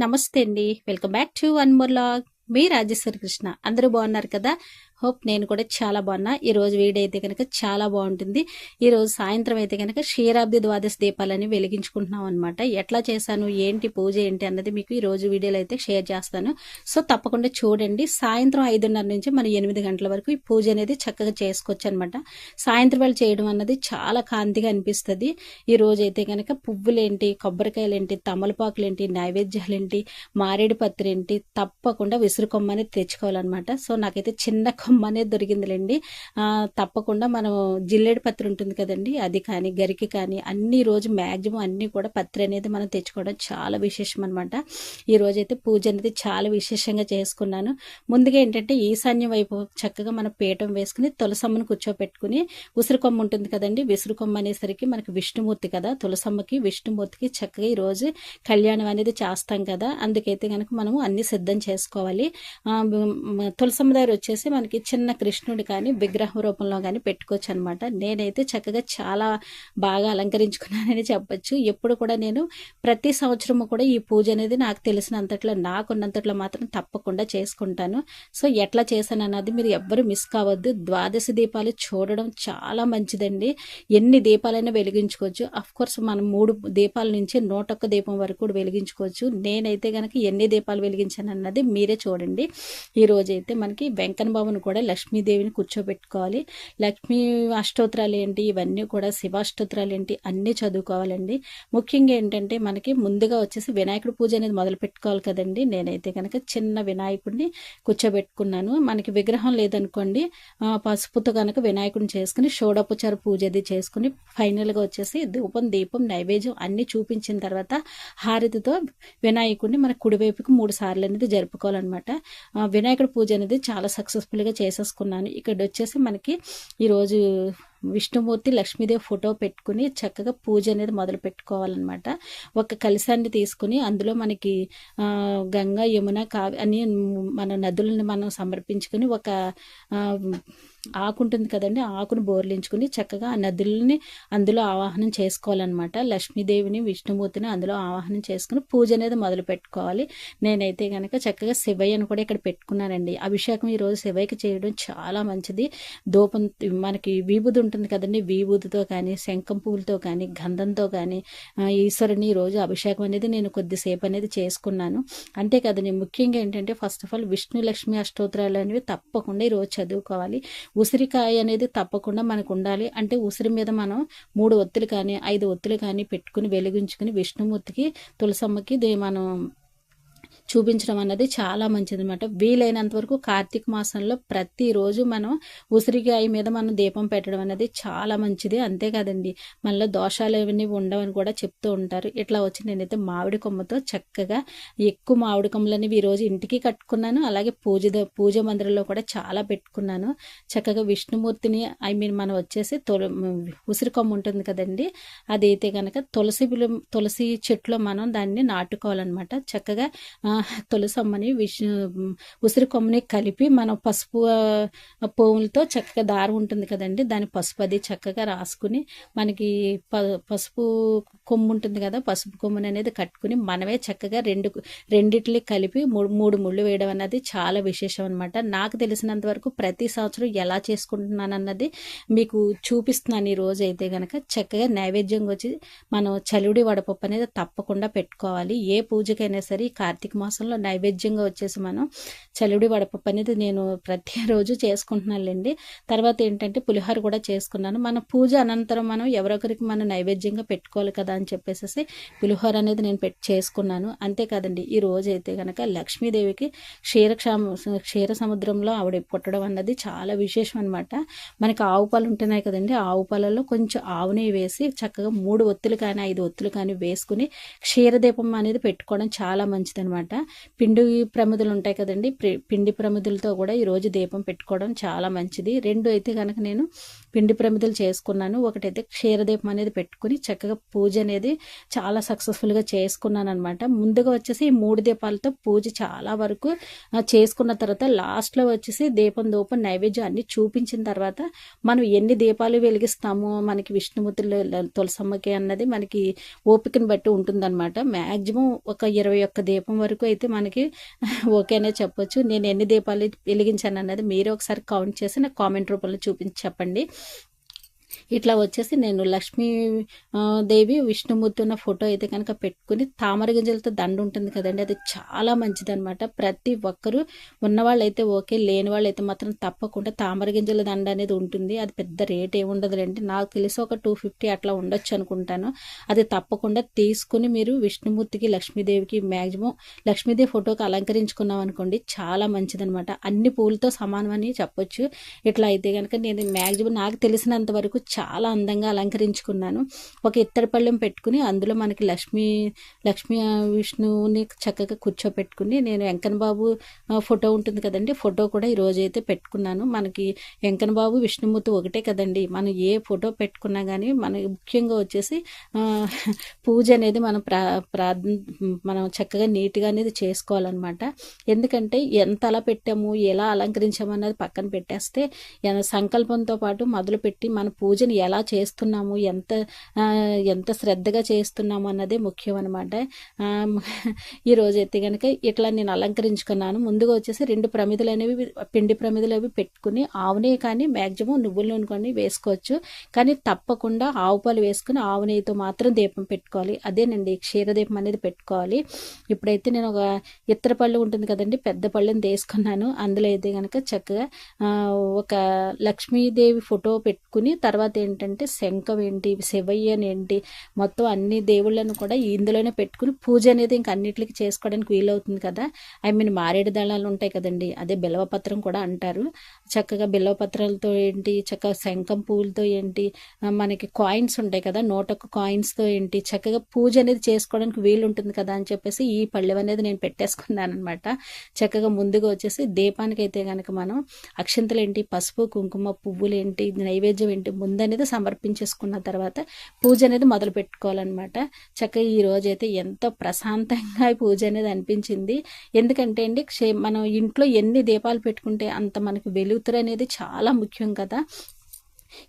నమస్తే అండి. Welcome back to one more vlog. మీ రాజేశ్వరి కృష్ణ. అందరూ బాగున్నారు కదా? హోప్ నేను కూడా చాలా బాగున్నా. ఈ రోజు వీడియో అయితే కనుక చాలా బాగుంటుంది. ఈరోజు సాయంత్రం అయితే కనుక క్షీరాబ్ది ద్వాదశ దీపాలని వెలిగించుకుంటున్నాం అనమాట ఎట్లా చేశాను ఏంటి పూజ ఏంటి అన్నది మీకు ఈ రోజు వీడియోలో అయితే షేర్ చేస్తాను. సో తప్పకుండా చూడండి. సాయంత్రం ఐదున్నర నుంచి మన ఎనిమిది గంటల వరకు ఈ పూజ అనేది చక్కగా చేసుకోవచ్చు అనమాట సాయంత్రం వేళ చేయడం అన్నది చాలా కాంతిగా అనిపిస్తుంది. ఈ రోజు అయితే కనుక పువ్వులేంటి కొబ్బరికాయలేంటి తమలపాకులేంటి నైవేద్యాలేంటి మారేడు పత్రి ఏంటి తప్పకుండా విసురుకొమ్మ అనేది తెచ్చుకోవాలన్నమాట. సో నాకైతే చిన్న కొమ్మ అనేది దొరికిందిలేండి. తప్పకుండా మనం జిల్లేడు పత్రి ఉంటుంది కదండి అది కానీ గరికి కానీ అన్ని రోజు మ్యాక్సిమం అన్నీ కూడా పత్రి అనేది మనం తెచ్చుకోవడం చాలా విశేషం అనమాట ఈరోజు అయితే పూజ అనేది చాలా విశేషంగా చేసుకున్నాను. ముందుగా ఏంటంటే ఈశాన్యం వైపు చక్కగా మన పీఠం వేసుకుని తులసమ్మను కూర్చోపెట్టుకుని ఉసిరికొమ్మ ఉంటుంది కదండి విసురుకొమ్మ అనేసరికి మనకి విష్ణుమూర్తి కదా తులసమ్మకి విష్ణుమూర్తికి చక్కగా ఈరోజు కళ్యాణం అనేది చేస్తాం కదా అందుకైతే కనుక మనము అన్ని సిద్ధం చేసుకోవాలి. తులసమ్మ దగ్గర వచ్చేసి మనకి చిన్న కృష్ణుడు కానీ విగ్రహం రూపంలో కానీ పెట్టుకోవచ్చు అనమాట నేనైతే చక్కగా చాలా బాగా అలంకరించుకున్నానని చెప్పచ్చు. ఎప్పుడు కూడా నేను ప్రతి సంవత్సరము కూడా ఈ పూజ అనేది నాకు తెలిసినంతట్లో నాకున్నంతట్లో మాత్రం తప్పకుండా చేసుకుంటాను. సో ఎట్లా చేశాను అన్నది మీరు ఎవ్వరు మిస్ కావద్దు. ద్వాదశి దీపాలు చూడడం చాలా మంచిదండి. ఎన్ని దీపాలైనా వెలిగించుకోవచ్చు. అఫ్ కోర్స్ మనం మూడు దీపాల నుంచి నూటొక్క దీపం వరకు కూడా వెలిగించుకోవచ్చు. నేనైతే కనుక ఎన్ని దీపాలు వెలిగించాను అన్నది మీరే చూడండి. ఈ మనకి వెంకన్న బాబుని కూడా లక్ష్మీదేవిని కూర్చోబెట్టుకోవాలి. లక్ష్మీ అష్టోత్తరాలు ఏంటి? ఇవన్నీ కూడా శివాష్టోత్తరాలు ఏంటి? అన్నీ చదువుకోవాలండి. ముఖ్యంగా ఏంటంటే మనకి ముందుగా వచ్చేసి వినాయకుడి పూజ అనేది మొదలు పెట్టుకోవాలి కదండి. నేనైతే కనుక చిన్న వినాయకుడిని కూర్చోబెట్టుకున్నాను. మనకి విగ్రహం లేదనుకోండి పసుపుతో కనుక వినాయకుడిని చేసుకుని షోడోపచార పూజ అది చేసుకుని ఫైనల్గా వచ్చేసి ధూపం దీపం నైవేద్యం అన్నీ చూపించిన తర్వాత హారతితో వినాయకుడిని మన కుడివైపుకి మూడు సార్లు అనేది జరుపుకోవాలన్నమాట. వినాయకుడి పూజ అనేది చాలా సక్సెస్ఫుల్గా చేసేసుకున్నాను. ఇక్కడ వచ్చేసి మనకి ఈరోజు విష్ణుమూర్తి లక్ష్మీదేవి ఫోటో పెట్టుకుని చక్కగా పూజ అనేది మొదలు పెట్టుకోవాలన్నమాట. ఒక కలిసాన్ని తీసుకుని అందులో మనకి గంగా యమున కావి అని మన నదులను మనం సమర్పించుకుని ఒక ఆకు ఉంటుంది కదండి ఆకును బోర్లించుకుని చక్కగా ఆ నదులని అందులో ఆవాహనం చేసుకోవాలన్నమాట. లక్ష్మీదేవిని విష్ణుమూర్తిని అందులో ఆవాహనం చేసుకుని పూజ అనేది మొదలు పెట్టుకోవాలి. నేనైతే కనుక చక్కగా శివయ్యను కూడా ఇక్కడ పెట్టుకున్నానండి. అభిషేకం ఈరోజు శివయ్యకి చేయడం చాలా మంచిది. ధూపం మనకి విభూది ఉంటుంది కదండి. విభూతితో కానీ శంఖం పువ్వులతో కానీ గంధంతో కానీ ఈశ్వరుని రోజు అభిషేకం అనేది నేను కొద్దిసేపు అనేది చేసుకున్నాను. అంతే కదండి. ముఖ్యంగా ఏంటంటే first of all Vishnu Lakshmi అష్టోత్తరాలు అనేవి తప్పకుండా ఈరోజు చదువుకోవాలి. ఉసిరికాయ అనేది తప్పకుండా మనకు ఉండాలి. అంటే ఉసిరి మీద మనం మూడు ఒత్తులు కానీ ఐదు ఒత్తులు కానీ పెట్టుకుని వెలిగించుకుని విష్ణుమూర్తికి తులసమ్మకి దే మనం చూపించడం అన్నది చాలా మంచిది అనమాట వీలైనంత వరకు కార్తీక మాసంలో ప్రతిరోజు మనం ఉసిరికాయ మీద మనం దీపం పెట్టడం అనేది చాలా మంచిది. అంతేకాదండి మనలో దోషాలు ఏవన్నీ ఉండవని కూడా చెప్తూ ఉంటారు. ఇట్లా వచ్చి నేనైతే మామిడి కొమ్మతో చక్కగా ఎక్కువ మామిడి కొమ్మలు అనేవి ఈరోజు ఇంటికి కట్టుకున్నాను. అలాగే పూజ పూజ మందిరంలో కూడా చాలా పెట్టుకున్నాను. చక్కగా విష్ణుమూర్తిని ఐ మీన్ మనం వచ్చేసి తుల ఉసిరి కొమ్మ ఉంటుంది కదండి అదైతే కనుక తులసి తులసి చెట్లో మనం దాన్ని నాటుకోవాలన్నమాట. చక్కగా తులసమ్మని విష ఉసిరి కొమ్మని కలిపి మనం పసుపు ఆ, చక్కగా దారం ఉంటుంది కదండి. దాని పసుపు అది చక్కగా రాసుకుని మనకి ప పసుపు కొమ్ము ఉంటుంది కదా పసుపు కొమ్ముని అనేది కట్టుకుని మనమే చక్కగా రెండు రెండిట్లి కలిపి మూడు మూడు ముళ్ళు వేయడం అన్నది చాలా విశేషం అనమాట నాకు తెలిసినంత వరకు ప్రతి సంవత్సరం ఎలా చేసుకుంటున్నాను అన్నది మీకు చూపిస్తున్నాను ఈ రోజు అయితే కనుక చక్కగా నైవేద్యంగా వచ్చి మనం చలివిడి వడపప్పు అనేది తప్పకుండా పెట్టుకోవాలి. ఏ పూజకైనా సరే ఈ కార్తీక మాసంలో నైవేద్యంగా వచ్చేసి మనం చలివిడి వడపప్పు అనేది నేను ప్రతిరోజు చేసుకుంటున్నానులేండి తర్వాత ఏంటంటే పులిహోర కూడా చేసుకున్నాను. మన పూజ అనంతరం మనం ఎవరొకరికి మనం నైవేద్యంగా పెట్టుకోవాలి కదా అని చెప్పేసి పులిహోర అనేది నేను పెట్ చేసుకున్నాను. అంతేకాదండి ఈ రోజు అయితే కనుక లక్ష్మీదేవికి క్షీర క్షీర సముద్రంలో ఆవిడ పుట్టడం అన్నది చాలా విశేషం అనమాట మనకి ఆవు పాలు ఉంటున్నాయి కదండి ఆవు పాలలో కొంచెం ఆవు నెయ్యి వేసి చక్కగా మూడు ఒత్తులు కానీ ఐదు ఒత్తులు కానీ వేసుకుని క్షీరదీపం అనేది పెట్టుకోవడం చాలా మంచిదనమాట పిండి ప్రమిదలు ఉంటాయి కదండి. పిండి ప్రమిదలతో కూడా ఈరోజు దీపం పెట్టుకోవడం చాలా మంచిది. రెండు అయితే కనుక నేను పిండి ప్రమిదలు చేసుకున్నాను. ఒకటైతే క్షీరదీపం అనేది పెట్టుకుని చక్కగా పూజ అనేది చాలా సక్సెస్ఫుల్గా చేసుకున్నాను అనమాట ముందుగా వచ్చేసి ఈ మూడు దీపాలతో పూజ చాలా వరకు చేసుకున్న తర్వాత లాస్ట్లో వచ్చేసి దీపం దూపం నైవేద్యం అన్ని చూపించిన తర్వాత మనం ఎన్ని దీపాలు వెలిగిస్తామో మనకి విష్ణుమూర్తులు తులసమ్మకి అన్నది మనకి ఓపికని బట్టి ఉంటుందన్నమాట. మ్యాక్సిమం ఒక ఇరవై ఒక్క దీపం వరకు అయితే మనకి ఓకేనే చెప్పొచ్చు. నేను ఎన్ని దీపాలు వెలిగించాను అన్నది మీరు ఒకసారి కౌంట్ చేసి నాకు కామెంట్ రూపంలో చూపించి చెప్పండి. ఇట్లా వచ్చేసి నేను లక్ష్మీ దేవి విష్ణుమూర్తి ఉన్న ఫోటో అయితే కనుక పెట్టుకుని తామర గింజలతో దండ ఉంటుంది కదండి అది చాలా మంచిదనమాట ప్రతి ఒక్కరూ ఉన్నవాళ్ళైతే ఓకే లేని వాళ్ళైతే మాత్రం తప్పకుండా తామర గింజల దండ అనేది ఉంటుంది. అది పెద్ద రేట్ ఏముండదు ఉండదులేండి నాకు తెలిసి ఒక టూ ఫిఫ్టీ అట్లా ఉండొచ్చు అనుకుంటాను. అది తప్పకుండా తీసుకుని మీరు విష్ణుమూర్తికి లక్ష్మీదేవికి మ్యాక్సిమం లక్ష్మీదేవి ఫోటోకి అలంకరించుకున్నాం అనుకోండి చాలా మంచిదనమాట అన్ని పూలతో సమానమని చెప్పొచ్చు. ఇట్లా అయితే కనుక నేను మ్యాక్సిమం నాకు తెలిసినంత వరకు చాలా అందంగా అలంకరించుకున్నాను. ఒక ఇత్తడి పళ్ళెం పెట్టుకుని అందులో మనకి లక్ష్మీ లక్ష్మీ విష్ణువుని చక్కగా కూర్చోపెట్టుకుని నేను వెంకన్న బాబు ఫోటో ఉంటుంది కదండి ఫోటో కూడా ఈరోజు అయితే పెట్టుకున్నాను. మనకి వెంకన్న బాబు విష్ణుమూర్తి ఒకటే కదండి. మనం ఏ ఫోటో పెట్టుకున్నా కానీ మనకి ముఖ్యంగా వచ్చేసి పూజ అనేది మనం ప్రా ప్రార్థన మనం చక్కగా నీట్గా అనేది చేసుకోవాలన్నమాట. ఎందుకంటే ఎంత అలా పెట్టాము ఎలా అలంకరించాము అన్నది పక్కన పెట్టేస్తే సంకల్పంతో పాటు మొదలుపెట్టి మన పూజ పూజను ఎలా చేస్తున్నాము? ఎంత ఎంత శ్రద్ధగా చేస్తున్నాము అన్నదే ముఖ్యం అనమాట ఈరోజు అయితే కనుక ఇట్లా నేను అలంకరించుకున్నాను. ముందుగా వచ్చేసి రెండు ప్రమిదలు అనేవి పిండి ప్రమిదలు అవి పెట్టుకుని ఆవునే కానీ మ్యాక్సిమం నువ్వుల నూనె వేసుకోవచ్చు. కానీ తప్పకుండా ఆవు పాలు వేసుకుని ఆవు నెయ్యితో మాత్రం దీపం పెట్టుకోవాలి. అదేనండి క్షీరదీపం అనేది పెట్టుకోవాలి. ఇప్పుడైతే నేను ఒక ఇత్తర పళ్ళు ఉంటుంది కదండి పెద్ద పళ్ళని తీసుకున్నాను. అందులో అయితే కనుక చక్కగా ఒక లక్ష్మీదేవి ఫోటో పెట్టుకుని తర్వాత ఏంటంటే శంఖం ఏంటి శివయ్యన్ ఏంటి మొత్తం అన్ని దేవుళ్ళను కూడా ఇందులోనే పెట్టుకుని పూజ అనేది ఇంక అన్నిటికి చేసుకోవడానికి వీలవుతుంది కదా. ఐ మీన్ మారేడు దళాలు ఉంటాయి కదండి అదే బిల్వపత్రం కూడా అంటారు. చక్కగా బిల్వపత్రాలతో ఏంటి చక్కగా శంఖం పూలతో ఏంటి మనకి కాయిన్స్ ఉంటాయి కదా నోటొక్క కాయిన్స్తో ఏంటి చక్కగా పూజ అనేది చేసుకోవడానికి వీలు ఉంటుంది కదా అని చెప్పేసి ఈ పళ్ళెం అనేది నేను పెట్టేసుకున్నాను అనమాట చక్కగా ముందుగా వచ్చేసి దీపానికి అయితే కనుక మనం అక్షంతలు ఏంటి పసుపు కుంకుమ పువ్వులు ఏంటి నైవేద్యం ఏంటి అనేది సమర్పించేసుకున్న తర్వాత పూజ అనేది మొదలు పెట్టుకోవాలన్నమాట. చక్కగా ఈ రోజు అయితే ఎంతో ప్రశాంతంగా పూజ అనేది అనిపించింది. ఎందుకంటే అండి క్షే- మనం ఇంట్లో ఎన్ని దీపాలు పెట్టుకుంటే అంత మనకి వెలుతురు అనేది చాలా ముఖ్యం కదా.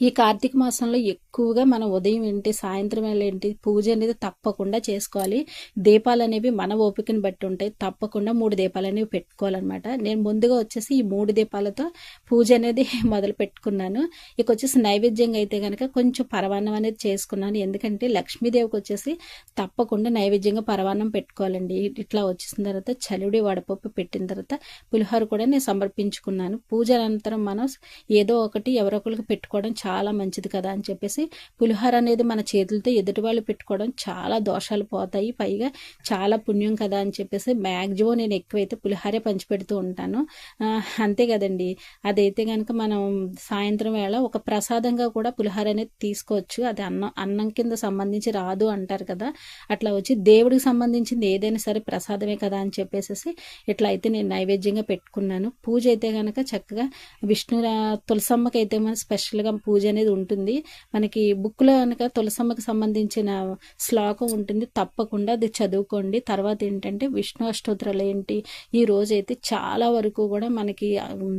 ఈ కార్తీక మాసంలో ఎక్కువగా మనం ఉదయం ఏంటి సాయంత్రం వేళ ఏంటి పూజ అనేది తప్పకుండా చేసుకోవాలి. దీపాలు అనేవి మన ఓపికని బట్టి ఉంటాయి. తప్పకుండా మూడు దీపాలు అనేవి పెట్టుకోవాలన్నమాట. నేను ముందుగా వచ్చేసి ఈ మూడు దీపాలతో పూజ అనేది మొదలు పెట్టుకున్నాను. ఇక వచ్చేసి నైవేద్యంగా అయితే కనుక కొంచెం పరవాన్నం అనేది చేసుకున్నాను. ఎందుకంటే లక్ష్మీదేవికి వచ్చేసి తప్పకుండా నైవేద్యంగా పరవాన్నం పెట్టుకోవాలండి. ఇట్లా వచ్చేసిన తర్వాత చలివిడి వడపప్పు పెట్టిన తర్వాత పులిహోర కూడా నేను సమర్పించుకున్నాను. పూజ అనంతరం మనం ఏదో ఒకటి ఎవరొకరికి పెట్టుకోవడం చాలా మంచిది కదా అని చెప్పేసి పులిహోర అనేది మన చేతులతో ఎదుటి వాళ్ళు పెట్టుకోవడం చాలా దోషాలు పోతాయి. పైగా చాలా పుణ్యం కదా అని చెప్పేసి మ్యాక్సిమం నేను ఎక్కువైతే పులిహోరే పంచిపెడుతూ ఉంటాను. అంతే కదండి. అదైతే కనుక మనం సాయంత్రం వేళ ఒక ప్రసాదంగా కూడా పులిహోర అనేది తీసుకోవచ్చు. అది అన్నం అన్నం కింద సంబంధించి రాదు అంటారు కదా. అట్లా వచ్చి దేవుడికి సంబంధించింది ఏదైనా సరే ప్రసాదమే కదా అని చెప్పేసి ఇట్లా అయితే నేను నైవేద్యంగా పెట్టుకున్నాను. పూజ అయితే కనుక చక్కగా విష్ణు తులసమ్మకి అయితే మనం స్పెషల్గా పూజ అనేది ఉంటుంది. మనకి బుక్లో కనుక తులసమ్మకి సంబంధించిన శ్లోకం ఉంటుంది. తప్పకుండా అది చదువుకోండి. తర్వాత ఏంటంటే విష్ణు అష్టోత్తరాలు ఏంటి? ఈ రోజైతే చాలా వరకు కూడా మనకి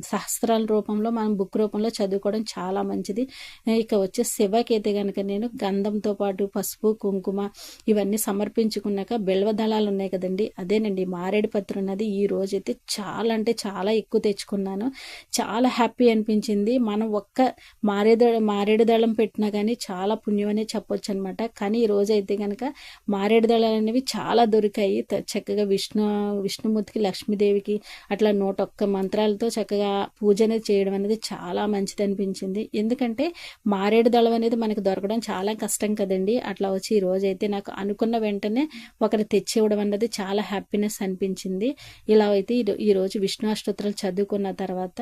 సహస్రాల రూపంలో మనం బుక్ రూపంలో చదువుకోవడం చాలా మంచిది. ఇక వచ్చే శివకైతే కనుక నేను గంధంతో పాటు పసుపు కుంకుమ ఇవన్నీ సమర్పించుకున్నాక బిల్వ దళాలు ఉన్నాయి కదండి. అదేనండి మారేడు పత్రం ఉన్నది. ఈ రోజైతే చాలా అంటే చాలా ఎక్కువ తెచ్చుకున్నాను. చాలా హ్యాపీ అనిపించింది. మనం ఒక్క మారేడు మారేడు దళం పెట్టినా కానీ చాలా పుణ్యం అనే చెప్పొచ్చు అనమాట కానీ ఈ రోజు అయితే కనుక మారేడు దళాలు అనేవి చాలా దొరికాయి. చక్కగా విష్ణు విష్ణుమూర్తికి లక్ష్మీదేవికి అట్లా నూట ఒక్క మంత్రాలతో చక్కగా పూజ అనేది చేయడం అనేది చాలా మంచిది అనిపించింది ఎందుకంటే మారేడు దళం అనేది మనకు దొరకడం చాలా కష్టం కదండి. అట్లా వచ్చి ఈ రోజు అయితే నాకు అనుకున్న వెంటనే ఒకరు తెచ్చి ఇవ్వడం అన్నది చాలా హ్యాపీనెస్ అనిపించింది. ఇలా అయితే ఈరోజు విష్ణు అష్టోత్తరాలు చదువుకున్న తర్వాత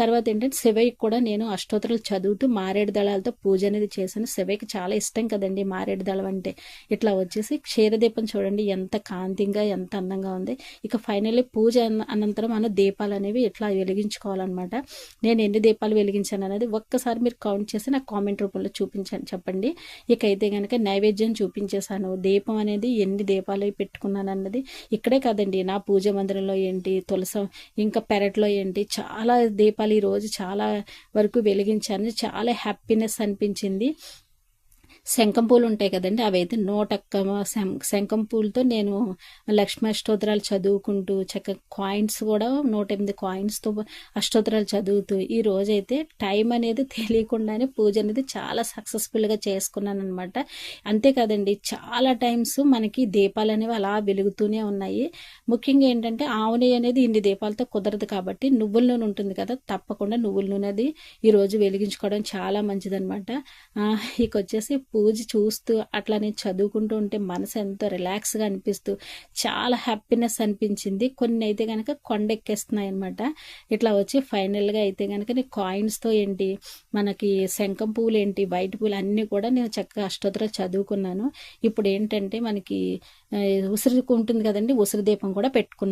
తర్వాత ఏంటంటే శివయ్యకి కూడా నేను అష్టోత్తరాలు చదువు చదువుతూ మారేడు దళాలతో పూజ అనేది చేశాను. శివయ్యకి చాలా ఇష్టం కదండి మారేడు దళం అంటే. ఇట్లా వచ్చేసి క్షీరదీపం చూడండి ఎంత కాంతిగా ఎంత అందంగా ఉంది. ఇక ఫైనల్లీ పూజ అనంతరం మన దీపాలు అనేవి ఇట్లా వెలిగించుకోవాలన్నమాట. నేను ఎన్ని దీపాలు వెలిగించాను అనేది ఒక్కసారి మీరు కౌంట్ చేసి నాకు కామెంట్ రూపంలో చూపించాను చెప్పండి. ఇక అయితే కనుక నైవేద్యం చూపించేశాను. దీపం అనేది ఎన్ని దీపాలు పెట్టుకున్నాను అన్నది ఇక్కడే కాదండి. నా పూజ మందిరంలో ఏంటి తులసం ఇంకా పెరట్లో ఏంటి చాలా దీపాలు ఈరోజు చాలా వరకు వెలిగించాను. చాలా హ్యాపీనెస్ అనిపించింది. శంఖం పూలు ఉంటాయి కదండి అవైతే నూటక్క శంఖం పూలతో నేను లక్ష్మీ అష్టోత్తరాలు చదువుకుంటూ చక్క కాయిన్స్ కూడా నూట ఎనిమిది కాయిన్స్తో అష్టోత్తరాలు చదువుతూ ఈ రోజైతే టైం అనేది తెలియకుండానే పూజ అనేది చాలా సక్సెస్ఫుల్గా చేసుకున్నాను అనమాట అంతేకాదండి చాలా టైమ్స్ మనకి దీపాలు అనేవి అలా వెలుగుతూనే ఉన్నాయి. ముఖ్యంగా ఏంటంటే ఆవుని అనేది ఇన్ని దీపాలతో కుదరదు కాబట్టి నువ్వుల నూనె ఉంటుంది కదా తప్పకుండా నువ్వుల నూనె అది ఈరోజు వెలిగించుకోవడం చాలా మంచిదనమాట ఇక వచ్చేసి పూజ చూస్తూ అట్లా నేను చదువుకుంటూ ఉంటే మనసు ఎంతో రిలాక్స్గా అనిపిస్తూ చాలా హ్యాపీనెస్ అనిపించింది. కొన్ని అయితే కనుక కొండెక్కేస్తున్నాయి అనమాట ఇట్లా వచ్చి ఫైనల్గా అయితే కనుక నేను కాయిన్స్తో ఏంటి మనకి శంఖం పూలు ఏంటి వైట్ పూలు అన్నీ కూడా నేను చక్కగా అష్టోత్తర చదువుకున్నాను. ఇప్పుడు ఏంటంటే మనకి ఉసిరి ఉంటుంది కదండి ఉసిరి దీపం కూడా పెట్టుకున్నాను